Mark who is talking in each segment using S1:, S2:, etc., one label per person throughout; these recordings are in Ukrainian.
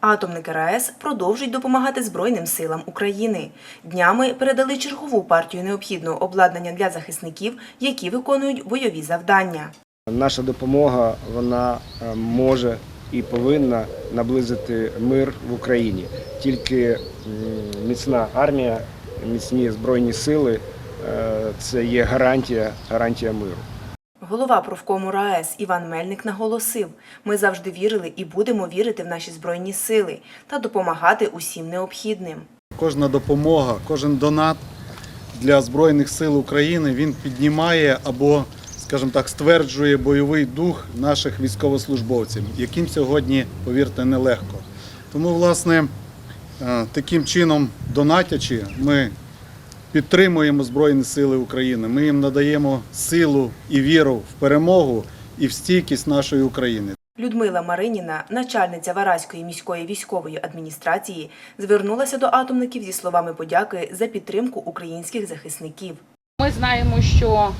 S1: Атомники РаЕС продовжують допомагати Збройним силам України. Днями передали чергову партію необхідного обладнання для захисників, які виконують бойові завдання.
S2: Наша допомога вона е, може і повинна наблизити мир в Україні. Тільки міцна армія, міцні збройні сили е, це є гарантія, гарантія миру.
S1: Голова профкому РаЕС Іван Мельник наголосив: ми завжди вірили і будемо вірити в наші збройні сили та допомагати усім необхідним.
S3: Кожна допомога, кожен донат для Збройних сил України він піднімає або, скажімо так, стверджує бойовий дух наших військовослужбовців, яким сьогодні, повірте, нелегко. Тому, власне, е, таким чином, донатячи, ми підтримуємо Збройні Сили України. Ми їм надаємо силу і віру в перемогу і в стійкість нашої України.
S1: Людмила Мариніна, начальниця Вараської міської військової адміністрації, звернулася до атомників зі словами подяки за підтримку українських захисників.
S4: Ми знаємо, що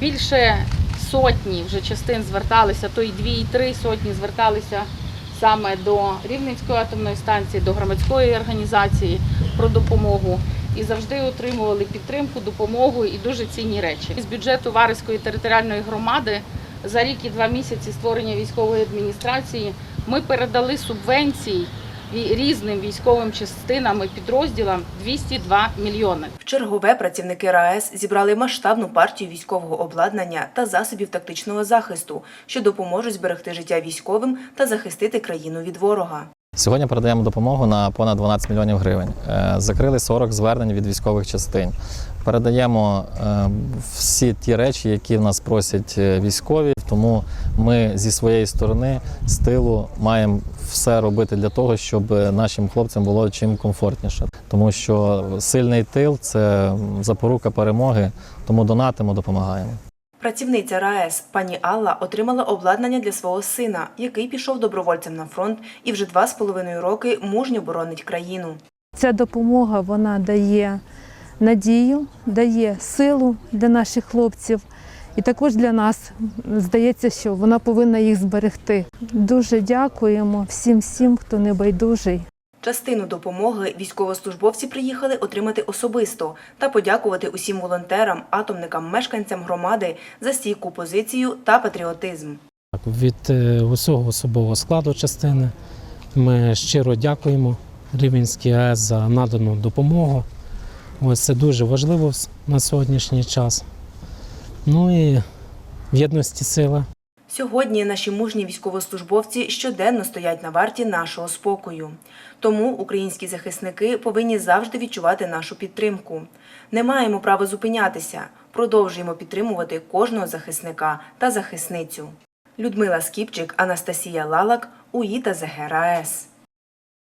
S4: більше сотні вже частин зверталися, то й дві, і три сотні зверталися саме до Рівненської атомної станції, до громадської організації про допомогу. І завжди отримували підтримку, допомогу і дуже цінні речі. З бюджету Вариської територіальної громади за рік і два місяці створення військової адміністрації ми передали субвенції ві- різним військовим частинам і підрозділам 202 мільйони.
S1: В чергове працівники РаЕС зібрали масштабну партію військового обладнання та засобів тактичного захисту, що допоможуть зберегти життя військовим та захистити країну від ворога.
S5: Сьогодні передаємо допомогу на понад 12 мільйонів гривень. Е, Закрили 40 звернень від військових частин. Передаємо е, всі ті речі, які в нас просять е, військові. Тому ми зі своєї сторони з тилу маємо все робити для того, щоб нашим хлопцям було чим комфортніше. Тому що сильний тил це запорука перемоги. Тому донатимо, допомагаємо.
S1: Працівниця РаЕС пані Алла отримала обладнання для свого сина, який пішов добровольцем на фронт і вже два з половиною роки мужньо боронить країну.
S6: Ця допомога вона дає надію, дає силу для наших хлопців. І також для нас здається, що вона повинна їх зберегти. Дуже дякуємо всім всім, хто не байдужий.
S1: Частину допомоги військовослужбовці приїхали отримати особисто та подякувати усім волонтерам, атомникам, мешканцям громади за стійку позицію та патріотизм.
S7: Від е, усього особового складу частини ми щиро дякуємо Рівненській АЕС за надану допомогу. Ось це дуже важливо на сьогоднішній час. Ну і в єдності сила.
S1: Сьогодні наші мужні військовослужбовці щоденно стоять на варті нашого спокою. Тому українські захисники повинні завжди відчувати нашу підтримку. Не маємо права зупинятися. Продовжуємо підтримувати кожного захисника та захисницю. Людмила Скіпчик, Анастасія Лалак, УІТА ЗГРАЕС.